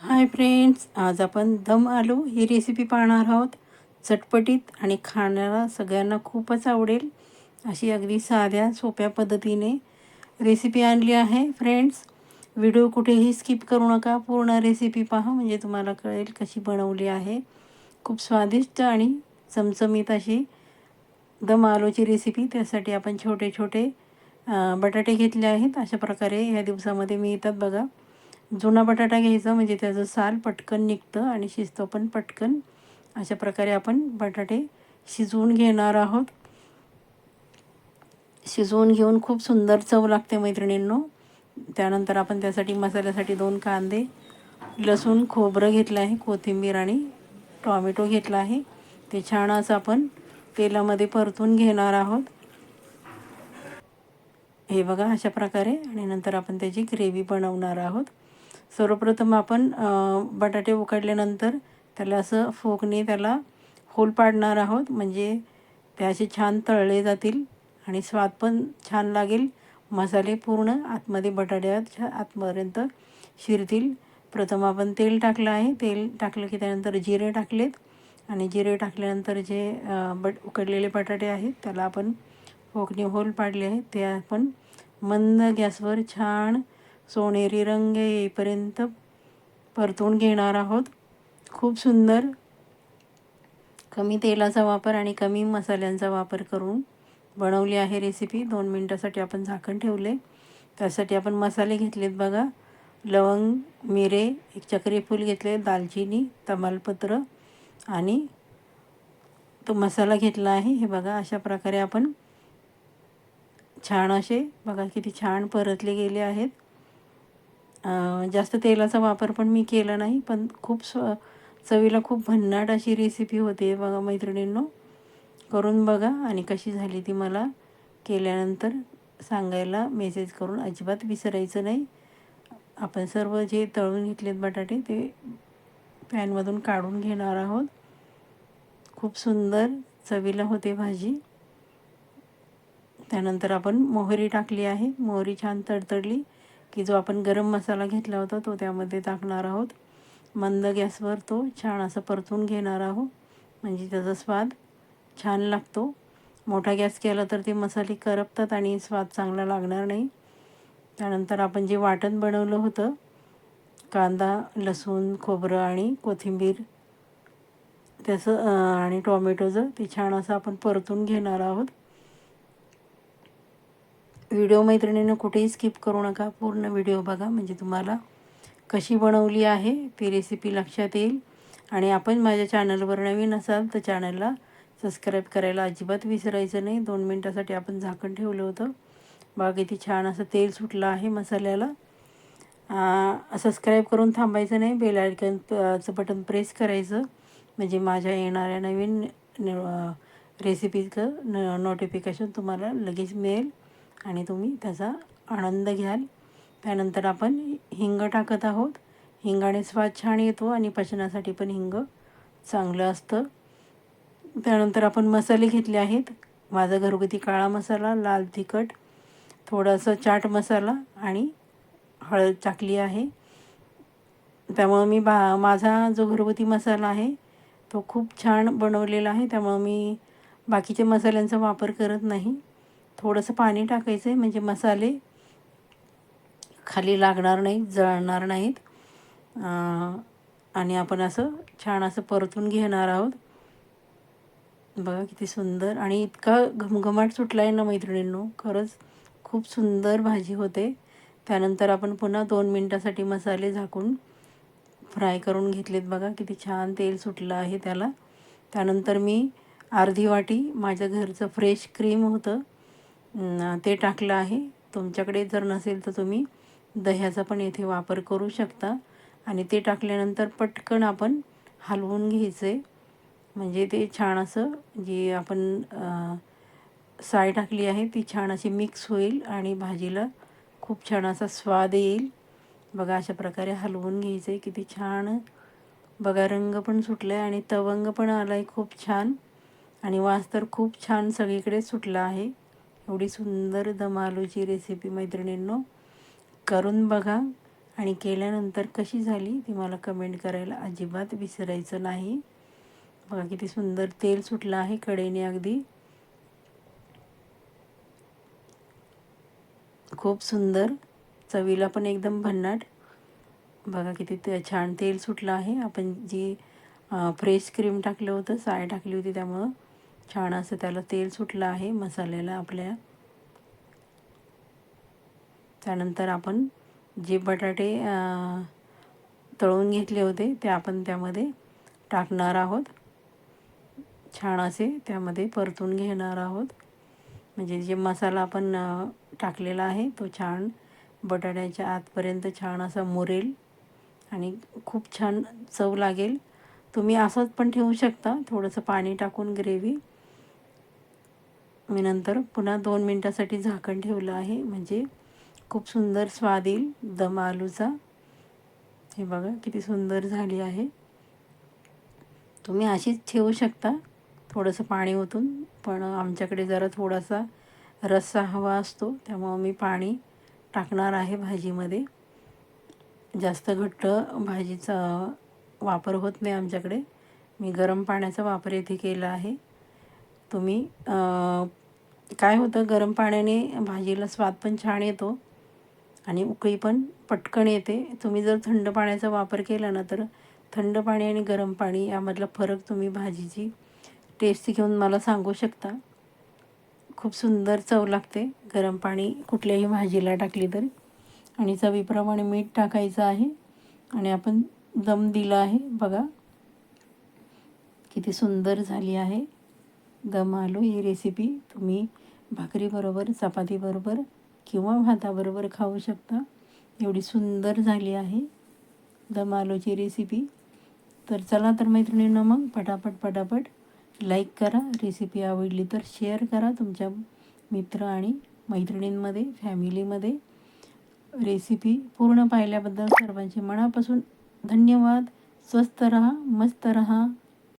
Hi friends आज आपण दम आलू ही रेसिपी पाहणार आहोत. चटपटीत आणि खाण्याला सगळ्यांना खूपच आवडेल अशी अगदी साध्या सोप्या पद्धतीने रेसिपी आणली आहे. फ्रेंड्स व्हिडिओ कुठेही स्किप करू नका. पूर्ण रेसिपी पहा म्हणजे तुम्हाला कळेल कशी बनवली आहे. खूप स्वादिष्ट आणि चमचमीत अशी दम आलूची रेसिपी त्यासाठी आपण छोटे छोटे बटाटे घेतले आहेत. अशा प्रकारे ह्या दिवसामध्ये मिळतात बघा. जुना बटाटा घ्यायचा म्हणजे त्याचं साल पटकन निघतं आणि शिजतं. पण पटकन अशा प्रकारे आपण बटाटे शिजवून घेणार आहोत. शिजवून घेऊन खूप सुंदर चव लागते मैत्रिणींनो. त्यानंतर आपण त्यासाठी मसाल्यासाठी दोन कांदे लसूण खोबरं घेतलं आहे कोथिंबीर आणि टॉमॅटो घेतला आहे. ते छान असं आपण तेलामध्ये परतून घेणार आहोत. हे बघा अशा प्रकारे. आणि नंतर आपण त्याची ग्रेव्ही बनवणार आहोत. सर्वप्रथम आपण बटाटे उकडल्यानंतर त्याला असं फोकने त्याला होल पाडणार आहोत. म्हणजे ते असे छान तळले जातील आणि स्वाद पण छान लागेल. मसाले पूर्ण आतमध्ये बटाट्याच्या आतपर्यंत शिरतील. प्रथम आपण तेल टाकलं आहे. तेल टाकलं की त्यानंतर जिरे टाकलेत. आणि जिरे टाकल्यानंतर जे बट उकडलेले बटाटे आहेत त्याला आपण फोकने होल पाडले आहे. ते आपण मंद गॅसवर छान सोनेरी रंग येईपर्यंत परतून घेणार आहोत. खूप सुंदर. कमी तेलाचा वापर आणि कमी मसाल्यांचा वापर करून बनवली आहे रेसिपी दोन मिनटासाठी आपण झाकण ठेवले. त्यासाठी आपण मसाले घेतलेत बघा. लवंग मिरे एक चक्रीफूल घेतले दालचिनी तमालपत्र आणि तो मसाला घेतला आहे. हे बघा अशा प्रकारे आपण छान असे बघा किती छान परतले गेले आहेत. जास्त तेलाचा वापर पण मी केला नाही पण खूप स्व चवीला खूप भन्नाट अशी रेसिपी होते बघा मैत्रिणींनो. करून बघा आणि कशी झाली ती मला केल्यानंतर सांगायला मेसेज करून अजिबात विसरायचं नाही. आपण सर्व जे तळून घेतलेत बटाटे ते पॅनमधून काढून घेणार आहोत. खूप सुंदर चवीला होते भाजी. त्यानंतर आपण मोहरी टाकली आहे मोहरी छान तडतडली. की जो आपण गरम मसाला घेतला होता तो त्यामध्ये टाकणार आहोत. मंद गॅसवर तो छान असं परतून घेणार आहोत. म्हणजे त्याचा स्वाद छान लागतो. मोठा गॅस केला तर ते मसाले करपतात आणि स्वाद चांगला लागणार नाही. त्यानंतर आपण जे वाटण बनवलं होतं कांदा लसूण खोबरं आणि कोथिंबीर त्याचं आणि टोमॅटोचं ते छान असं आपण परतून घेणार आहोत. व्हिडिओ मैत्रिणीनं कुठेही स्किप करू नका. पूर्ण व्हिडिओ बघा. म्हणजे तुम्हाला कशी बनवली आहे ती रेसिपी लक्षात येईल. आणि आपण माझ्या चॅनलवर नवीन असाल तर चॅनलला सबस्क्राईब करायला अजिबात विसरायचं नाही. दोन मिनटासाठी आपण झाकण ठेवलं होतं. बघा किती छान असं तेल सुटलं आहे मसाल्याला. सबस्क्राईब करून थांबायचं नाही. बेल आयकनचं बटन प्रेस करायचं. म्हणजे माझ्या येणाऱ्या नवीन रेसिपीचं न नोटिफिकेशन तुम्हाला लगेच मिळेल. आणि तुम्ही त्याचा आनंद घ्याल. त्यानंतर आपण हिंग टाकत आहोत. हिंगाने स्वाद छान येतो आणि पचनासाठी पण हिंग चांगलं असतं. त्यानंतर आपण मसाले घेतले आहेत. माझा घरगुती काळा मसाला लाल तिखट थोडंसं चाट मसाला आणि हळद टाकली आहे. त्यामुळं मी बा माझा जो घरगुती मसाला आहे तो खूप छान बनवलेला आहे. त्यामुळं मी बाकीच्या मसाल्यांचा वापर करत नाही. थोडंसं पाणी टाकायचं आहे म्हणजे मसाले खाली लागणार नाहीत जळणार नाहीत. आणि आपण असं छान असं परतून घेणार आहोत. बघा किती सुंदर आणि इतका घमघमाट सुटला आहे ना मैत्रिणींनो खरंच खूप सुंदर भाजी होते. त्यानंतर आपण पुन्हा दोन मिनटासाठी मसाले झाकून फ्राय करून घेतलेत बघा किती छान तेल सुटलं आहे त्याला. त्यानंतर मी अर्धी वाटी माझ्या घरचं फ्रेश क्रीम होतं. ते टाकलं आहे. तुमच्याकडे जर नसेल तर तुम्ही दह्याचा पण येथे वापर करू शकता. आणि ते टाकल्यानंतर पटकन आपण हलवून घ्यायचं आहे म्हणजे ते छान असं जी आपण साय टाकली आहे ती छान अशी मिक्स होईल आणि भाजीला खूप छान असा स्वाद येईल. बघा अशा प्रकारे हलवून घ्यायचं आहे किती छान. बघा रंग पण सुटला आहे आणि तवंग पण आला आहे खूप छान. आणि वास तर खूप छान सगळीकडे सुटला आहे. एवढी सुंदर दम आलूची रेसिपी मैत्रिणींनो करून बघा. आणि केल्यानंतर कशी झाली ती मला कमेंट करायला अजिबात विसरायचं नाही. बघा किती सुंदर तेल सुटलं आहे कडेने अगदी. खूप सुंदर. चवीला पण एकदम भन्नाट. बघा किती ते छान तेल सुटलं आहे. आपण जी फ्रेश क्रीम टाकलं होतं साय टाकली होती त्यामुळं. छान असं त्याला तेल सुटलं आहे मसाल्याला आपल्या. त्यानंतर आपण जे बटाटे तळून घेतले होते ते आपण त्यामध्ये टाकणार आहोत. छान असे त्यामध्ये परतून घेणार आहोत. म्हणजे जे मसाला आपण टाकलेला आहे तो छान बटाट्याच्या आतपर्यंत छान असा मुरेल आणि खूप छान चव लागेल. तुम्ही असंच पण ठेवू शकता. थोडंसं पाणी टाकून ग्रेव्ही. मी नंतर पुन्हा दोन मिनटासाठी झाकण ठेवलं आहे. म्हणजे खूप सुंदर स्वाद येईल दम आलूचा. हे बघा किती सुंदर झाली आहे. तुम्ही अशीच ठेवू शकता थोडंसं पाणी ओतून. पण आमच्याकडे जरा थोडासा रस्सा हवा असतो त्यामुळं मी पाणी टाकणार आहे भाजीमध्ये. जास्त घट्ट भाजीचा वापर होत नाही आमच्याकडे. मी गरम पाण्याचा वापर येथे केला आहे. तुम्ही काय होतं गरम पाण्याने भाजीला स्वाद पण छान येतो आणि उकळी पण पटकन येते. तुम्ही जर थंड पाण्याचा वापर केला ना तर थंड पाणी आणि गरम पाणी यामधला फरक तुम्ही भाजीची टेस्ट घेऊन मला सांगू शकता. खूप सुंदर चव लागते गरम पाणी कुठल्याही भाजीला टाकली तरी. आणि चवीप्रमाणे मीठ टाकायचं आहे आणि आपण दम दिला आहे. बघा किती सुंदर झाली आहे. दम आलू ही रेसिपी तुम्ही भाकरीबरोबर चपातीबरोबर किंवा भाताबरोबर खाऊ शकता. एवढी सुंदर झाली आहे दम आलूची रेसिपी तर चला तर मैत्रिणींना मग पटापट पटापट लाईक करा. रेसिपी आवडली तर शेअर करा तुमच्या मित्र आणि मैत्रिणींमध्ये फॅमिलीमध्ये रेसिपी पूर्ण पाहिल्याबद्दल सर्वांचे मनापासून धन्यवाद. स्वस्त रहा मस्त रहा.